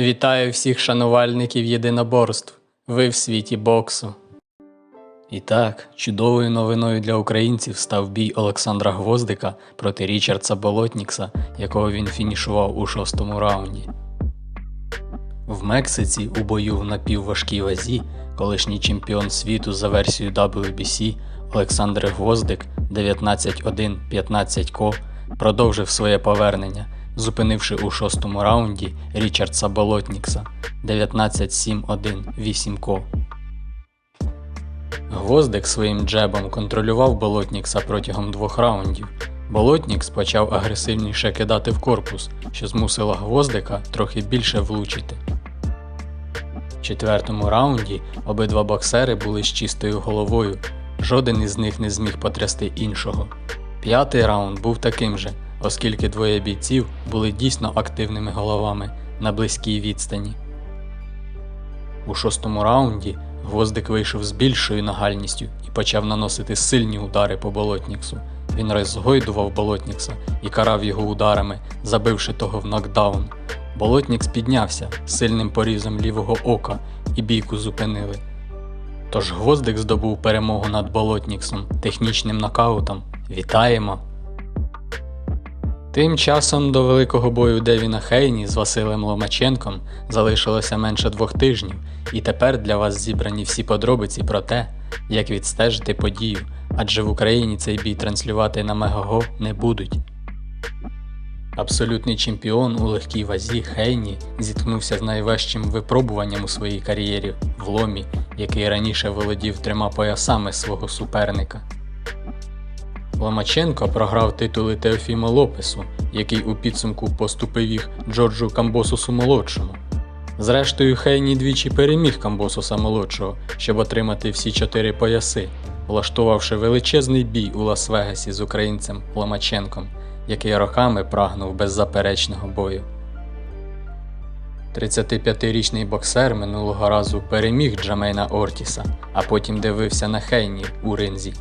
Вітаю всіх шанувальників єдиноборств. Ви в світі боксу. І так, чудовою новиною для українців став бій Олександра Гвоздика проти Річардса Болотнікса, якого він фінішував у шостому раунді. В Мексиці у бою в напівважкій вазі колишній чемпіон світу за версією WBC Олександр Гвоздик 19-1-15 ко продовжив своє повернення, зупинивши у шостому раунді Річардса Болотнікса 19-7-1-8 ко. Гвоздик своїм джебом контролював Болотнікса протягом двох раундів. Болотнікс почав агресивніше кидати в корпус, що змусило гвоздика трохи більше влучити. В четвертому раунді обидва боксери були з чистою головою, жоден із них не зміг потрясти іншого. П'ятий раунд був таким же, оскільки двоє бійців були дійсно активними головами на близькій відстані. У шостому раунді Гвоздик вийшов з більшою нагальністю і почав наносити сильні удари по Болотніксу. Він розгойдував Болотнікса і карав його ударами, забивши того в нокдаун. Болотнікс піднявся сильним порізом лівого ока і бійку зупинили. Тож Гвоздик здобув перемогу над Болотніксом технічним нокаутом. Вітаємо! Тим часом до великого бою Девіна Хейні з Василем Ломаченком залишилося менше двох тижнів, і тепер для вас зібрані всі подробиці про те, як відстежити подію, адже в Україні цей бій транслювати на Мегаго не будуть. Абсолютний чемпіон у легкій вазі Хейні зіткнувся з найважчим випробуванням у своїй кар'єрі в ломі, який раніше володів трьома поясами свого суперника. Ломаченко програв титули Теофіма Лопесу, який у підсумку поступив їх Джорджу Камбосусу молодшому. Зрештою, Хейні двічі переміг Камбосуса молодшого, щоб отримати всі чотири пояси, влаштувавши величезний бій у Лас-Вегасі з українцем Ломаченком, який роками прагнув беззаперечного бою. 35-річний боксер минулого разу переміг Джамейна Ортіса, а потім дивився на Хейні у ринзі.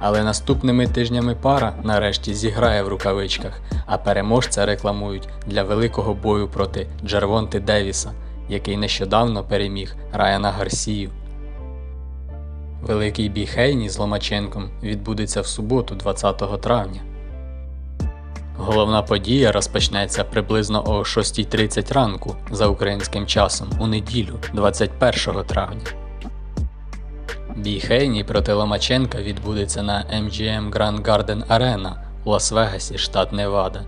Але наступними тижнями пара нарешті зіграє в рукавичках, а переможця рекламують для великого бою проти Джервонти Девіса, який нещодавно переміг Райана Гарсію. Великий бій Хейні з Ломаченком відбудеться в суботу, 20 травня. Головна подія розпочнеться приблизно о 6.30 ранку за українським часом у неділю, 21 травня. Бій Хейні проти Ломаченка відбудеться на MGM Grand Garden Arena у Лас-Вегасі, штат Невада.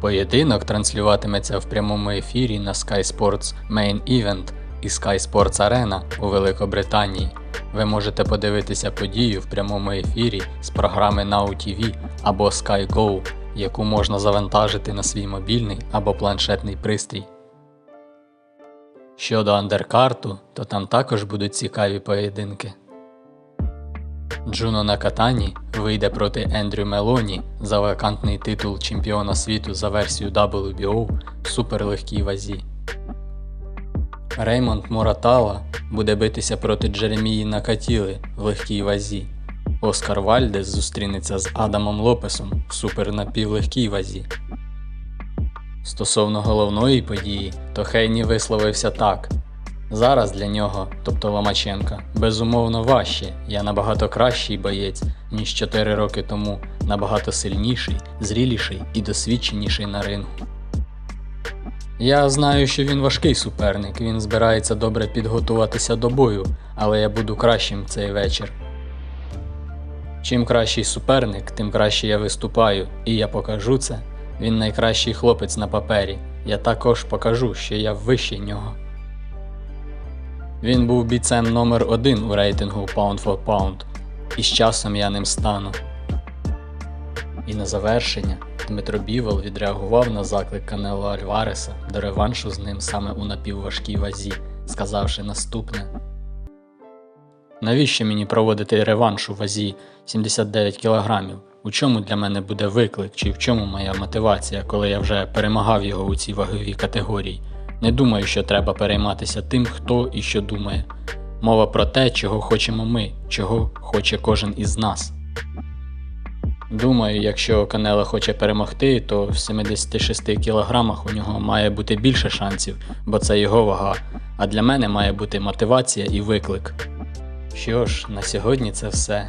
Поєдинок транслюватиметься в прямому ефірі на Sky Sports Main Event і Sky Sports Arena у Великобританії. Ви можете подивитися подію в прямому ефірі з програми Now TV або Sky Go, яку можна завантажити на свій мобільний або планшетний пристрій. Щодо андеркарту, то там також будуть цікаві поєдинки. Джуно Накатані вийде проти Ендрю Мелоні за вакантний титул чемпіона світу за версією WBO в суперлегкій вазі. Реймонд Моратала буде битися проти Джеремії Накатіли в легкій вазі. Оскар Вальдес зустрінеться з Адамом Лопесом в супернапівлегкій вазі. Стосовно головної події, то Хейні висловився так: зараз для нього, тобто Ломаченка, безумовно важче. Я набагато кращий боєць, ніж 4 роки тому, набагато сильніший, зріліший і досвідченіший на рингу. Я знаю, що він важкий суперник, він збирається добре підготуватися до бою, але я буду кращим цей вечір. Чим кращий суперник, тим краще я виступаю, і я покажу це. Він найкращий хлопець на папері. Я також покажу, що я вищий нього. Він був бійцем номер один у рейтингу Pound for Pound, і з часом я ним стану. І на завершення Дмитро Бівол відреагував на заклик Канело Альвареса до реваншу з ним саме у напівважкій вазі, сказавши наступне. Навіщо мені проводити реванш у вазі 79 кілограмів? У чому для мене буде виклик, чи в чому моя мотивація, коли я вже перемагав його у цій ваговій категорії? Не думаю, що треба перейматися тим, хто і що думає. Мова про те, чого хочемо ми, чого хоче кожен із нас. Думаю, якщо Канело хоче перемогти, то в 76 кілограмах у нього має бути більше шансів, бо це його вага. А для мене має бути мотивація і виклик. Що ж, на сьогодні це все.